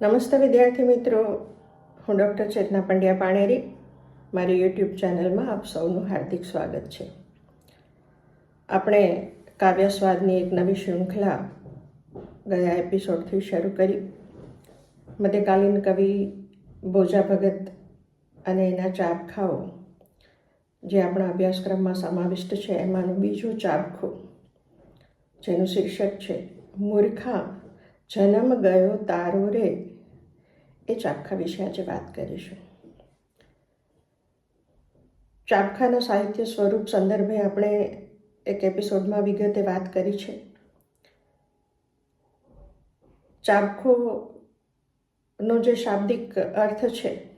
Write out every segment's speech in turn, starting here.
નમસ્તે વિદ્યાર્થી મિત્રો. હું ડૉક્ટર ચેતના પંડ્યા પાણેરી. મારી યુટ્યુબ ચેનલમાં આપ સૌનું હાર્દિક સ્વાગત છે. આપણે કાવ્યસ્વાદની એક નવી શૃંખલા ગયા એપિસોડથી શરૂ કરી. મધ્યકાલીન કવિ બોજા ભગત અને એના ચાબખાઓ, જે આપણા અભ્યાસક્રમમાં સમાવિષ્ટ છે, એમાંનું બીજું ચાબખું, જેનું શીર્ષક છે, મૂર્ખા જન્મ ગયો તારો રે, એ ચાપખા વિશે આજે વાત કરીશું. ચાપખાના સાહિત્ય સ્વરૂપ સંદર્ભે આપણે એક એપિસોડમાં વિગતે વાત કરી છે. ચાબખોનો જે શાબ્દિક અર્થ છે,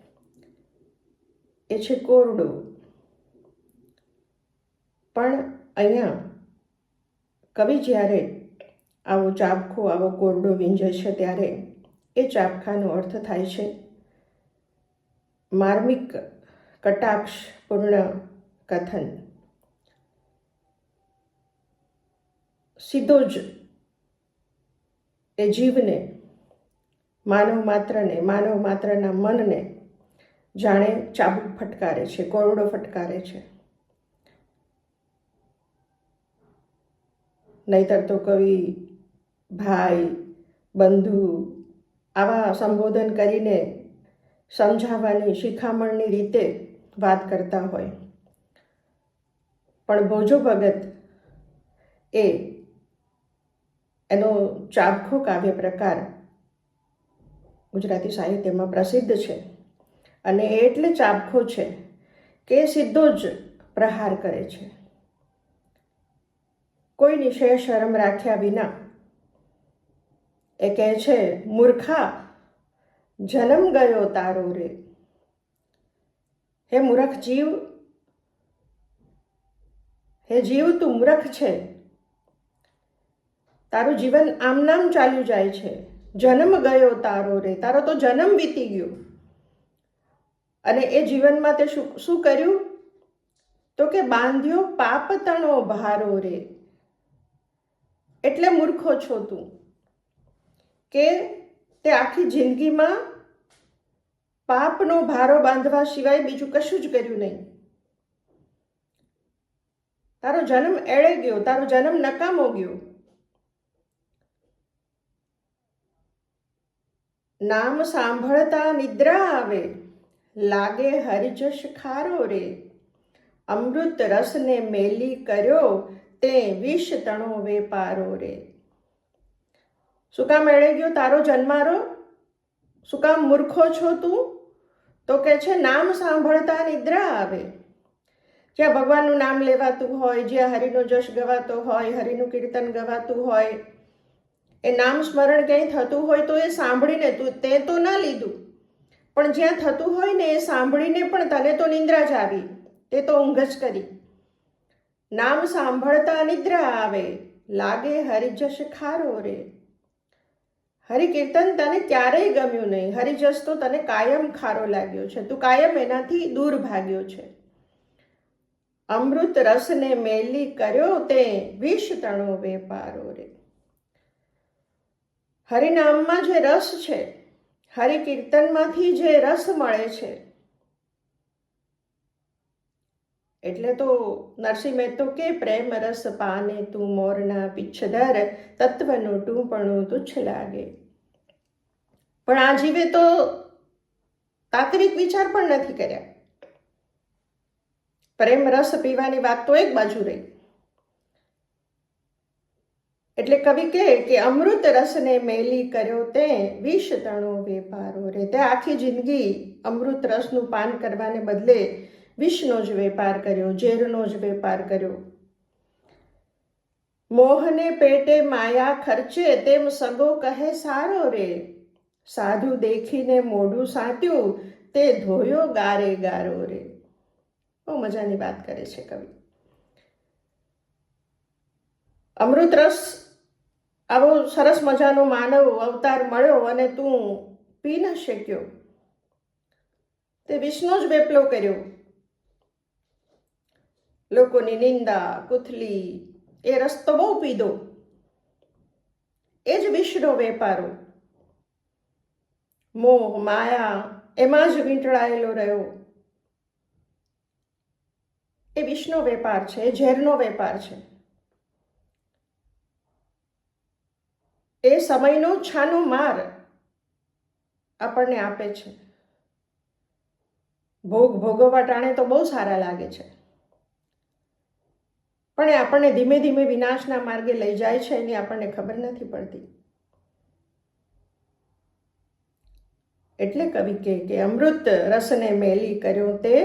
એ છે કોરડો. પણ અહીંયા કવિ જ્યારે આવો ચાબખો, આવો કોરડો વીંજે છે ત્યારે એ ચાબખાનો અર્થ થાય છે માર્મિક કટાક્ષપૂર્ણ કથન. સીધો જ એ જીવને, માનવ માત્રને, માનવ માત્રના મનને જાણે ચાબુક ફટકારે છે કોરડો ફટકારે છે. નહીતર તો કવિ ભાઈ, બંધુ, આવા સંબોધન કરીને સમજાવવાની શિખામણની રીતે વાત કરતા હોય. પણ ભોજો ભગત એ એનો ચાબખો કાવ્ય પ્રકાર ગુજરાતી સાહિત્યમાં પ્રસિદ્ધ છે અને એટલે ચાબખો છે કે સીધો જ પ્રહાર કરે છે. કોઈ નિશય શરમ રાખ્યા વિના એ કહે છે, મૂર્ખા, જન્મ ગયો તારો રે. હે મૂર્ખ જીવ, હે જીવ તું મૂર્ખ છે. તારું જીવન આમ નામ ચાલ્યું જાય છે. જન્મ ગયો તારો રે. તારો તો જન્મ વીતી ગયો. અને એ જીવનમાં તે શું શું કર્યું? તો કે બાંધ્યો પાપ તણો ભારો રે. એટલે મૂર્ખો છો તું. કે તે આખી જિંદગીમાં પાપનો ભારો બાંધવા સિવાય બીજું કશું જ કર્યું નહીં. તારો જન્મ એળે ગયો, તારો જન્મ નકામો ગયો. નામ સાંભળતા નિદ્રા આવે, લાગે હરિજશ ખારો રે. અમૃત રસને મેલી કર્યો, તે વિષ તણો વેપારો રે. શું કામ એળે ગયો? તારો જન્મારો? શું કામ મૂર્ખો છો તું? તો કે છે, નામ સાંભળતા નિદ્રા આવે. જ્યાં ભગવાનનું નામ લેવાતું હોય, જ્યાં હરિનો જશ ગવાતો હોય, હરિનું કીર્તન ગવાતું હોય, એ નામ સ્મરણ ક્યાંય થતું હોય તો એ સાંભળીને તું, તે તો ન લીધું. પણ જ્યાં થતું હોય ને એ સાંભળીને પણ તને તો નિંદ્રા જ આવી. તે તો ઊંઘ જ કરી. નામ સાંભળતા નિદ્રા આવે. લાગે હરિજશ ખારો રે. હરિકીર્તન તને ક્યારેય ગમ્યું નહીં. હરિજસ તો તને કાયમ ખારો લાગ્યો છે. તું કાયમ એનાથી દૂર ભાગ્યો છે. અમૃત રસને મેલી કર્યો તે વિષ તણો વેપારો રે. હરિનામમાં જે રસ છે, હરિકીર્તનમાંથી જે રસ મળે છે એટલે તો નરસિંહ મહેતો કે પ્રેમ રસ પાને તું મોરના પિચ્છધર તત્વનું ટૂંપણું તુચ્છ લાગે. પણ આ જીવે તો તાત્વિક વિચાર પણ નથી કર્યા. પ્રેમ રસ પીવાની વાત તો એક બાજુ રહી. એટલે કવિ કહે કે અમૃત રસને મેલી કર્યો તે વિષ તણો વેપારો રે. તે આખી જિંદગી અમૃત રસનું પાન કરવાને બદલે વિષનો જ વેપાર કર્યો, ઝેરનો જ વેપાર કર્યો. મોહને પેટે માયા ખર્ચે, તેમ સગો કહે, સારો રે. સાધુ દેખીને મોઢું સાટ્યું, તે ધોયો ગારે ગારો રે. બહુ મજાની વાત કરે છે કવિ. અમૃત રસ આવો સરસ મજાનો માનવ અવતાર મળ્યો અને તું પી ન શક્યો. તે વિષ્ણુ જ વેપલો કર્યો. લોકોની નિંદા, કુથલી, એ રસ્તો બહુ પીધો. એ જ વિષનો વેપારો. મોહ, માયા, એમાં જ વીંટળાયેલો રહ્યો. એ વિષનો વેપાર છે ઝેરનો વેપાર છે. એ સમયનો છાનો માર આપણને આપે છે. ભોગ ભોગવવા ટાણે તો બહુ સારા લાગે છે. પણ એ આપણને ધીમે ધીમે વિનાશના માર્ગે લઈ જાય છે એની આપણને ખબર નથી પડતી. એટલે કવિ કે કે અમૃત રસને મેલી કર્યો તે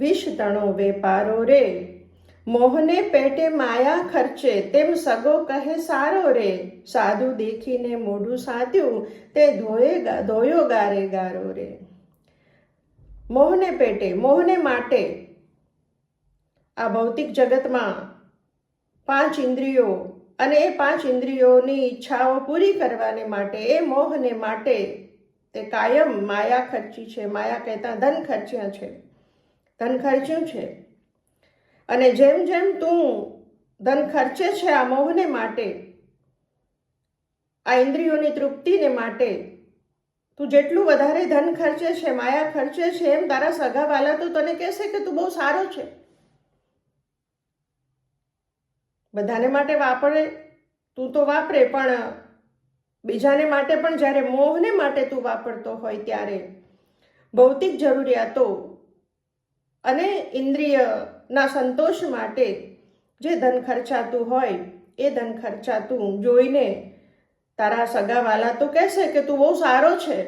વિષ તણો વેપારો રે. મોહને પેટે માયા ખર્ચે તેમ સગો કહે સારો રે. સાધુ દેખીને મોઢું સાધ્યું તે ધોયે ધોયો ગારે ગારો રે. મોહને પેટે, મોહને માટે આ ભૌતિક જગતમાં પાંચ ઇન્દ્રિયો અને એ પાંચ ઇન્દ્રિયોની ઈચ્છાઓ પૂરી કરવાને માટે, એ મોહને માટે તે કાયમ માયા ખર્ચી છે. માયા કહેતા ધન ખર્ચ્યા છે. ધન ખર્ચ્યું છે. અને જેમ જેમ તું ધન ખર્ચે છે આ મોહને માટે, આ ઇન્દ્રિયોની તૃપ્તિને માટે, તું જેટલું વધારે ધન ખર્ચે છે, માયા ખર્ચે છે એમ તારા સગાવાલા તો તને કહેશે કે તું બહુ સારો છે. બધાને માટે વાપરે, તું તો વાપરે, પણ બીજાને માટે પણ જ્યારે મોહને માટે તું વાપરતો હોય ત્યારે ભૌતિક જરૂરિયાતો અને ઇન્દ્રિયના સંતોષ માટે જે ધન ખર્ચાતું હોય, એ ધન ખર્ચાતું જોઈને તારા સગાવાલા તો કહેશે કે તું બહુ સારો છે.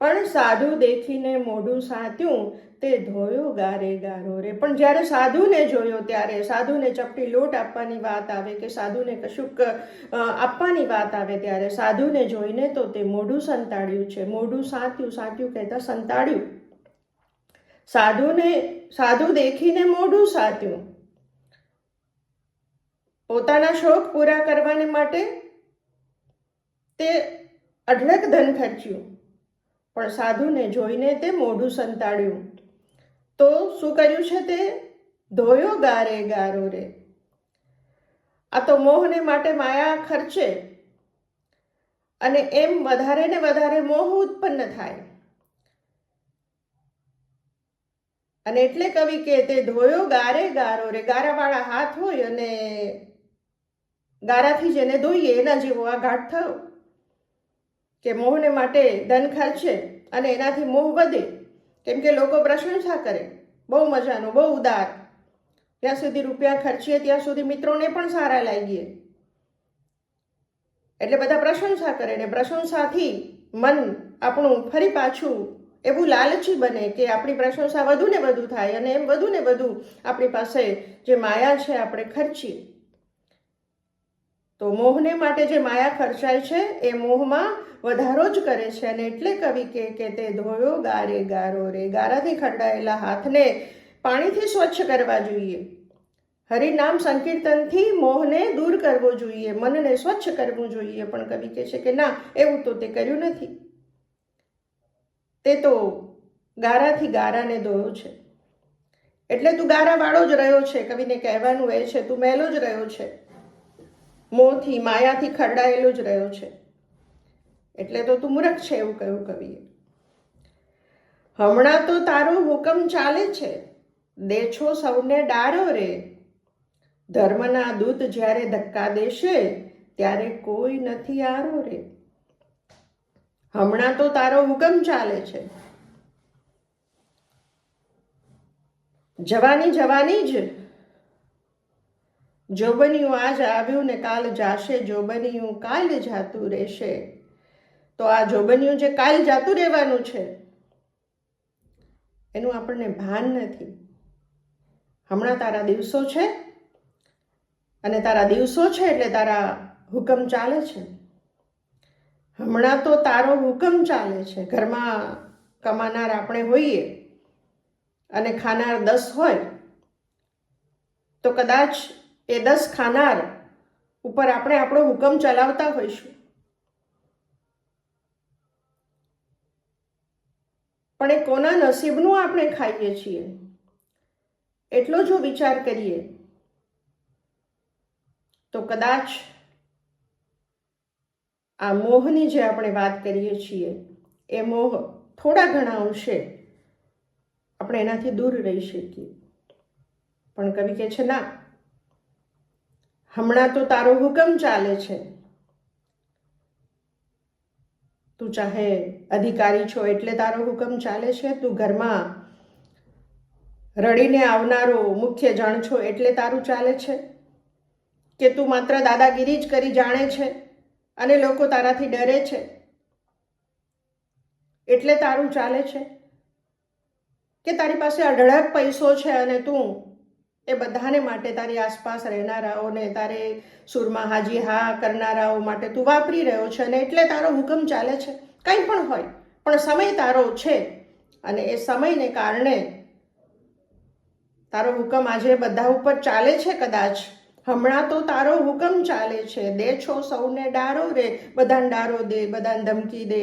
પણ સાધુ દેખીને મોઢું સાત્યું તે ધોયો, ગારે ગારો રે. પણ જ્યારે સાધુને જોયો ત્યારે, સાધુને ચપટી લોટ આપવાની વાત આવે કે સાધુને કશુંક આપવાની વાત આવે ત્યારે સાધુને જોઈને તો તે મોઢું સંતાડ્યું છે. મોઢું સાંત્યું સાંત્યું કહેતા સંતાડ્યું. સાધુને, સાધુ દેખીને મોઢું સાત્યું. પોતાના શોખ પૂરા કરવાને માટે તે અઢળક ધન ખર્ચ્યું. પણ સાધુને જોઈને તે મોઢું સંતાડ્યું. તો શું કર્યું છે તે? ધોયો ગારે ગારો રે. આ તો મોહને માટે માયા ખર્ચે. અને એમ વધારે ને વધારે મોહ ઉત્પન્ન થાય. અને એટલે કવિ કે તે ધોયો ગારે ગારો રે. ગારાવાળા હાથ હોય અને ગારાથી જેને ધોઈએ, એના જેવો આ ઘાટ થયો. કે મોહને માટે ધન ખર્ચે અને એનાથી મોહ વધે. કેમ કે લોકો પ્રશંસા કરે. બહુ મજાનો, બહુ ઉદાર. ત્યાં સુધી રૂપિયા ખર્ચીએ, ત્યાં સુધી મિત્રોને પણ સારા લાગીએ. એટલે બધા પ્રશંસા કરે ને પ્રશંસાથી મન આપણું ફરી પાછું એવું લાલચી બને કે આપણી પ્રશંસા વધુ ને વધુ થાય અને એમ વધુ ને વધુ આપણી પાસે જે માયા છે, આપણે ખર્ચીએ. તો મોહને માટે જે માયા ખર્ચાય છે, એ મોહમાં વધારો જ કરે છે. અને એટલે કવિ કે કે તે ધોયો ગારે ગારો રે, ગારાથી ખરડાયેલા હાથને પાણીથી સ્વચ્છ કરવા જોઈએ. હરિનામ સંકીર્તનથી મોહને દૂર કરવો જોઈએ, મનને સ્વચ્છ કરવું જોઈએ. પણ કવિ કહે છે કે ના, એવું તો તે કર્યું નથી. તે તો ગારાથી ગારાને દોયો છે. એટલે તું ગારાવાળો જ રહ્યો છે. કવિને કહેવાનું એ છે, તું મેલો જ રહ્યો છે. મોહથી માયાથી ખરડાયેલો જ રહ્યો છે. એટલે તો તું મૂર્ખ છે એવું કહ્યું કવિએ. હમણાં તો તારો હુકમ ચાલે છે. દેછો સૌને ડારો રે. ધર્મના દૂત જ્યારે ધક્કા દેશે, ત્યારે કોઈ નથી આરો રે. હમણાં તો તારો હુકમ ચાલે છે. જવાની જવાની જ જોબનિયું આજ આવ્યું ને કાલ જાશે જોબનિયું કાલ જાતું રહેશે. તો આ જોબનિયું જે કાલ જાતું રહેવાનું છે, એનું આપણને ભાન નથી. હમણાં તારા દિવસો છે અને તારા દિવસો છે એટલે તારા હુકમ ચાલે છે. હમણાં તો તારો હુકમ ચાલે છે. ઘરમાં કમાનાર આપણે હોઈએ અને ખાનાર દસ હોય, તો કદાચ એ દસ ખાનાર ઉપર આપણે આપણો હુકમ ચલાવતા હોઈશું. પણ એ કોના નસીબનું આપણે ખાઈએ છીએ? એટલો જો વિચાર કરીએ, તો કદાચ આ મોહની જે આપણે વાત કરીએ છીએ, એ મોહ થોડા ઘણા અંશે આપણે એનાથી દૂર રહી શકીએ. પણ કવિ કહે છે, ના હમણાં તો તારો હુકમ ચાલે છે. તું ચાહે અધિકારી છો એટલે તારો હુકમ ચાલે છે. તું ઘરમાં રડીને આવનારો મુખ્ય જણ છો એટલે તારું ચાલે છે. કે તું માત્ર દાદાગીરી જ કરી જાણે છે અને લોકો તારાથી ડરે છે. એટલે તારું ચાલે છે. કે તારી પાસે અઢળક પૈસો છે અને તું એ બધાને માટે તારી આસપાસ રહેનારાઓને તારે સુરમાં હાજી હા કરનારાઓ માટે તું વાપરી રહ્યો છે અને એટલે તારો હુકમ ચાલે છે. કંઈ પણ હોય, પણ સમય તારો છે અને એ સમયને કારણે તારો હુકમ આજે બધા ઉપર ચાલે છે કદાચ. હમણાં તો તારો હુકમ ચાલે છે. દે છો સૌને ડારો રે, બધાને ડારો દે, બધાને ધમકી દે.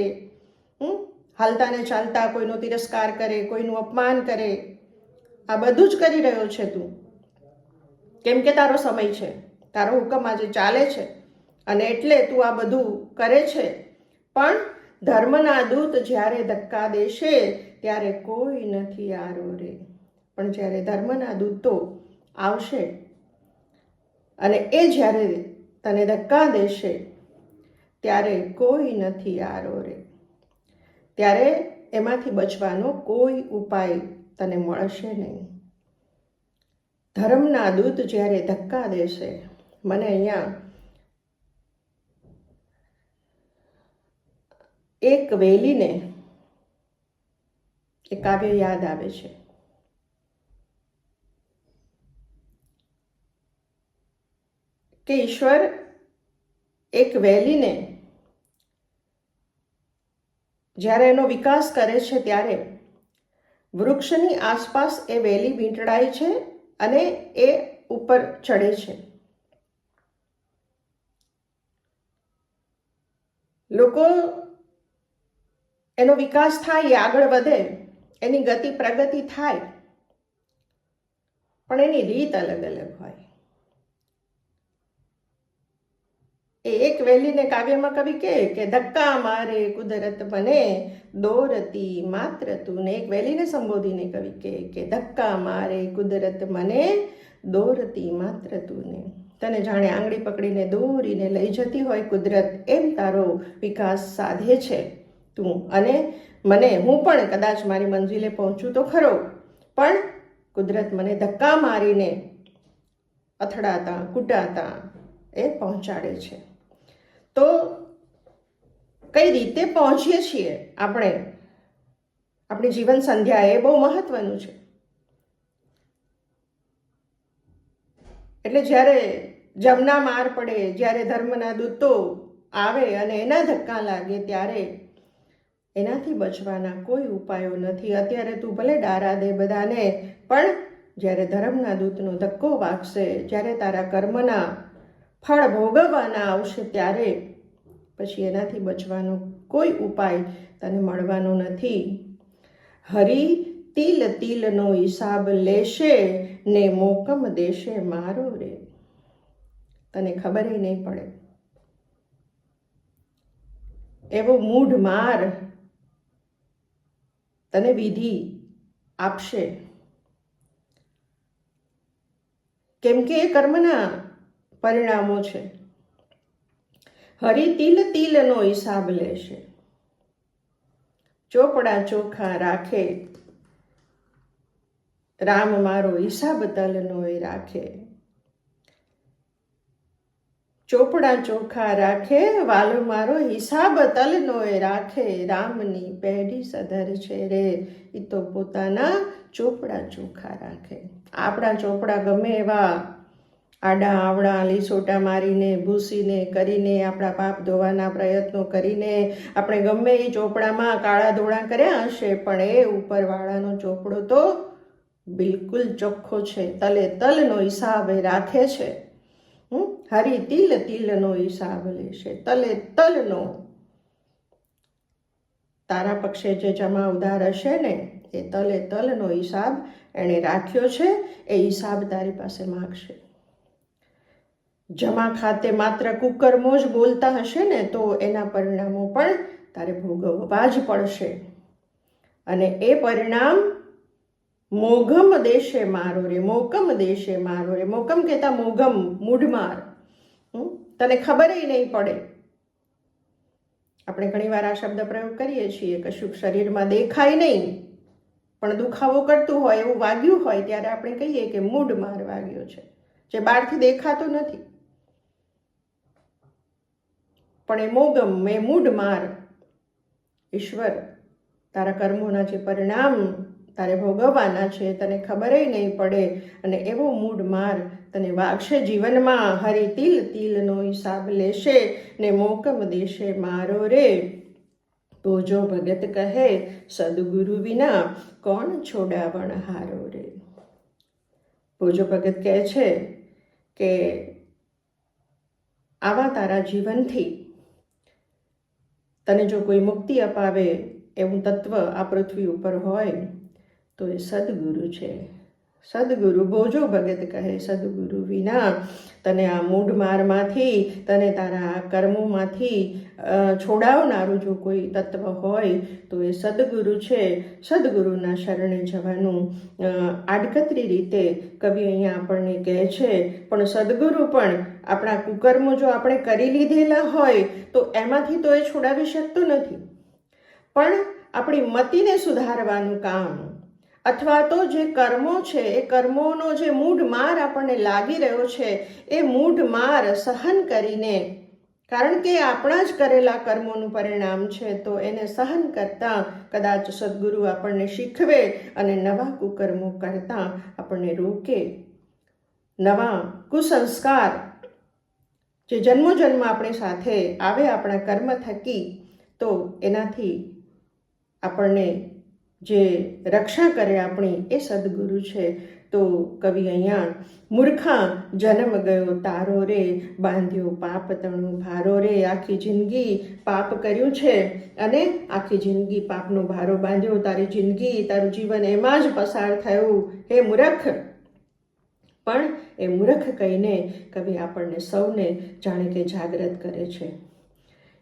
હમ? હાલતાને ચાલતા કોઈનો તિરસ્કાર કરે, કોઈનું અપમાન કરે. આ બધું જ કરી રહ્યો છે તું. કેમ કે તારો સમય છે. તારો હુકમ આજે ચાલે છે અને એટલે તું આ બધું કરે છે. પણ ધર્મના દૂત જ્યારે ધક્કા દેશે ત્યારે કોઈ નથી આરો રે. પણ જ્યારે ધર્મના દૂતો આવશે અને એ જ્યારે તને ધક્કા દેશે ત્યારે કોઈ નથી આરો રે. ત્યારે એમાંથી બચવાનો કોઈ ઉપાય તને મળશે નહીં. ધર્મના દૂત જ્યારે ધક્કા દેશે, મને અહીંયા એક વેલીને એ કાવ્ય યાદ આવે છે. કે ઈશ્વર એક વેલીને જ્યારે એનો વિકાસ કરે છે ત્યારે વૃક્ષની આસપાસ એ વેલી વીંટળાય છે અને એ ઉપર ચડે છે. લોકો એનો વિકાસ થાય, એ આગળ વધે, એની ગતિ પ્રગતિ થાય, પણ એની રીત અલગ અલગ હોય. એ એક વેલીને કાવ્યમાં કવિ કહે કે, ધક્કા મારે કુદરત મને દોરતી માત્ર તું. ને એક વેલીને સંબોધીને કવિ કહે કે, ધક્કા મારે કુદરત મને દોરતી માત્ર તું ને. તને જાણે આંગળી પકડીને દોરીને લઈ જતી હોય કુદરત, એમ તારો વિકાસ સાધે છે તું. અને મને, હું પણ કદાચ મારી મંજિલે પહોંચું તો ખરો, પણ કુદરત મને ધક્કા મારીને અથડાતા, કૂટાતા એ પહોંચાડે છે. તો કઈ રીતે પહોંચીએ છીએ આપણે? આપણી જીવન સંધ્યા એ બહુ મહત્વનું છે. એટલે જ્યારે જમના માર પડે, જ્યારે ધર્મના દૂતો આવે અને એના ધક્કા લાગે, ત્યારે એનાથી બચવાના કોઈ ઉપાયો નથી. અત્યારે તું ભલે ડારા દે બધાને, પણ જ્યારે ધર્મના દૂતનો ધક્કો વાગશે, જ્યારે તારા કર્મના ફળ ભોગવવાના આવશે, ત્યારે પછી એનાથી બચવાનો કોઈ ઉપાય તને મળવાનો નથી. હરી, તિલ તિલનો હિસાબ લેશે ને મોકમ દેશે મારો રે. તને ખબર નહીં પડે. એવો મૂઢ માર તને વિધિ આપશે. કેમ કે એ કર્મના પરિણામો છે. હરી તિલ તિલનો હિસાબ લેશે. ચોપડા ચોખા રાખે. રામ મારો હિસાબ તલનો એ રાખે. ચોપડા ચોખા રાખે, વાલ મારો હિસાબ તલનો એ રાખે. રામની પેઢી સધર છે રે એ તો પોતાના ચોપડા ચોખા રાખે. આપણા ચોપડા ગમે એવા આડા આવડા લીસોટા મારીને, ભૂસીને કરીને, આપણા પાપ ધોવાના પ્રયત્નો કરીને આપણે ગમે એ ચોપડામાં કાળા ધોળા કર્યા હશે, પણ એ ઉપરવાળાનો ચોપડો તો બિલકુલ ચોખ્ખો છે, તલે તલનો હિસાબ એ રાખે છે. હરી તિલ તિલનો હિસાબ લેશે, તલે તલનો. તારા પક્ષે જે જમા ઉધાર હશે ને, એ તલે તલનો હિસાબ એણે રાખ્યો છે, એ હિસાબ તારી પાસે માગશે. જમા ખાતે માત્ર કુકર્મો જ બોલતા હશે ને, તો એના પરિણામો પણ તારે ભોગવવા જ પડશે. અને એ પરિણામ, મોઘમ દેશે મારો રે, મોકમ દેશે મારો રે. મોકમ કહેતા મોઘમ, મૂઢમાર? તને ખબર નહીં પડે. આપણે ઘણીવાર આ શબ્દ પ્રયોગ કરીએ છીએ કશુંક શરીરમાં દેખાય નહીં, પણ દુખાવો કરતું હોય એવું વાગ્યું હોય, ત્યારે આપણે કહીએ કે મૂઢ માર વાગ્યો છે. જે બહારથી દેખાતું નથી. પણ એ મોગમ મેં મૂઢ માર ઈશ્વર, તારા કર્મોના જે પરિણામ, તારે ભોગવવાના છે, તને ખબર નહીં પડે. અને એવો મૂડ માર તને વાગશે જીવનમાં. હરી તિલ તિલનો હિસાબ લેશે ને મોકમ દેશે મારો રે. ભોજો ભગત કહે, સદગુરુ વિના કોણ છોડાવણ હારો રે? ભોજો ભગત કહે છે કે, આવા તારા જીવનથી તને જો કોઈ મુક્તિ અપાવે એવું તત્વ આ પૃથ્વી ઉપર હોય, તો એ સદગુરુ છે. સદગુરુ બોજો ભગત કહે, સદગુરુ વિના તને આ મૂઢ મારમાંથી, તને તારા આ કર્મોમાંથી છોડાવનારું જો કોઈ તત્વ હોય, તો એ સદગુરુ છે. સદગુરુના શરણે જવાનું આડકતરી રીતે કવિ અહીંયા આપણને કહે છે, પણ સદગુરુ પણ આપણા કુકર્મો જો આપણે કરી લીધેલા હોય, તો એમાંથી તો એ છોડાવી શકતું નથી. પણ આપણી મતિને સુધારવાનું કામ અથવા તો જે કર્મો છે, એ કર્મોનો જે મૂઢ માર આપણને લાગી રહ્યો છે, એ મૂઢ માર સહન કરીને, કારણ કે આપણા જ કરેલા કર્મોનું પરિણામ છે, તો એને સહન કરતાં કદાચ સદગુરુ આપણને શીખવે અને નવા કુકર્મો કરતાં આપણને રોકે. નવા કુસંસ્કાર, જે જન્મો જન્મ આપણી સાથે આવે આપણા કર્મ થકી, તો એનાથી આપણને જે રક્ષા કરે આપણી એ સદગુરુ છે. તો કવિ અહીંયા, મૂર્ખા જન્મ ગયો તારો રે, બાંધ્યો પાપ તણું ભારો રે, આખી જિંદગી પાપ કર્યું છે અને આખી જિંદગી પાપનો ભારો બાંધ્યો. તારી જિંદગી, તારું જીવન એમાં જ પસાર થયું. હે મૂર્ખ! પણ એ મૂર્ખ કહીને કવિ આપણને સૌને જાણે કે જાગૃત કરે છે.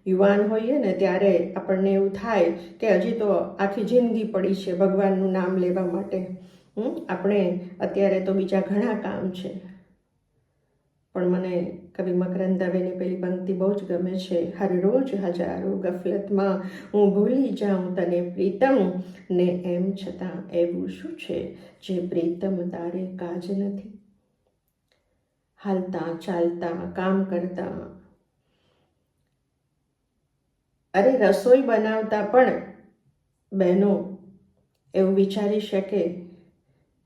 યુવાન હોઈએ ને ત્યારે આપણને એવું થાય કે હજી તો આખી જિંદગી પડી છે ભગવાનનું નામ લેવા માટે. હમ? આપણે અત્યારે તો બીજા ઘણા કામ છે. પણ મને કવિ મકરંદ દવેની પેલી પંક્તિ બહુ જ ગમે છે. હર રોજ હજારો ગફલતમાં હું ભૂલી જાઉં તને પ્રીતમ, ને એમ છતાં એવું શું છે જે પ્રીતમ તારે કાજ નથી? હાલતા ચાલતા કામ કરતા અરે રસોઈ બનાવતા પણ બહેનો એવું વિચારી શકે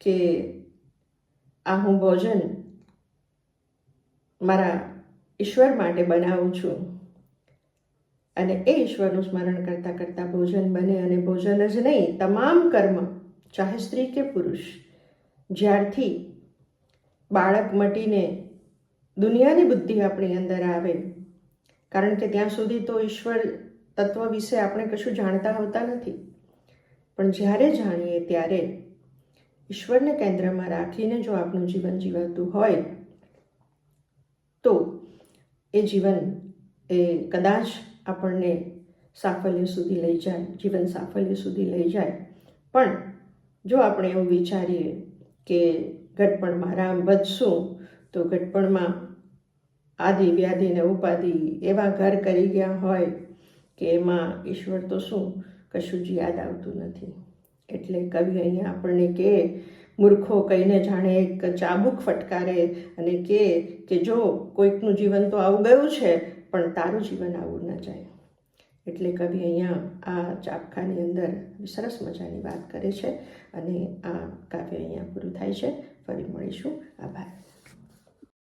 કે આ હું ભોજન મારા ઈશ્વર માટે બનાવું છું. અને એ ઈશ્વરનું સ્મરણ કરતાં કરતાં ભોજન બને અને ભોજન જ નહીં, તમામ કર્મ, ચાહે સ્ત્રી કે પુરુષ, જ્યારથી બાળક મટીને દુનિયાની બુદ્ધિ આપણી અંદર આવે. કારણ કે ત્યાં સુધી તો ઈશ્વર તત્વ વિશે આપણે કશું જાણતા હોતા નથી. પણ જ્યારે જાણીએ ત્યારે ઈશ્વરને કેન્દ્રમાં રાખીને જો આપણું જીવન જીવાતું હોય, તો એ જીવન એ કદાચ આપણને સાફલ્ય સુધી લઈ જાય, જીવન સાફલ્ય સુધી લઈ જાય. પણ જો આપણે એવું વિચારીએ કે ઘટપણમાં રામ વધશું, તો ઘટપણમાં આદિ, વ્યાધિ ને ઉપાધિ એવા ઘર કરી ગયા હોય કે એમાં ઈશ્વર તો શું? કશું જ યાદ આવતું નથી. એટલે કવિ અહીંયા આપણને કે, મૂર્ખો કહીને જાણે એક ચાબુક ફટકારે અને કહે કે જો કોઈકનું જીવન તો આવું ગયું છે, પણ તારું જીવન આવું ન જાય. એટલે કવિ અહીંયા આ ચાપખાની અંદર સરસ મજાની વાત કરે છે અને આ કાવ્ય અહીંયા પૂરું થાય છે. ફરી મળીશું. આભાર.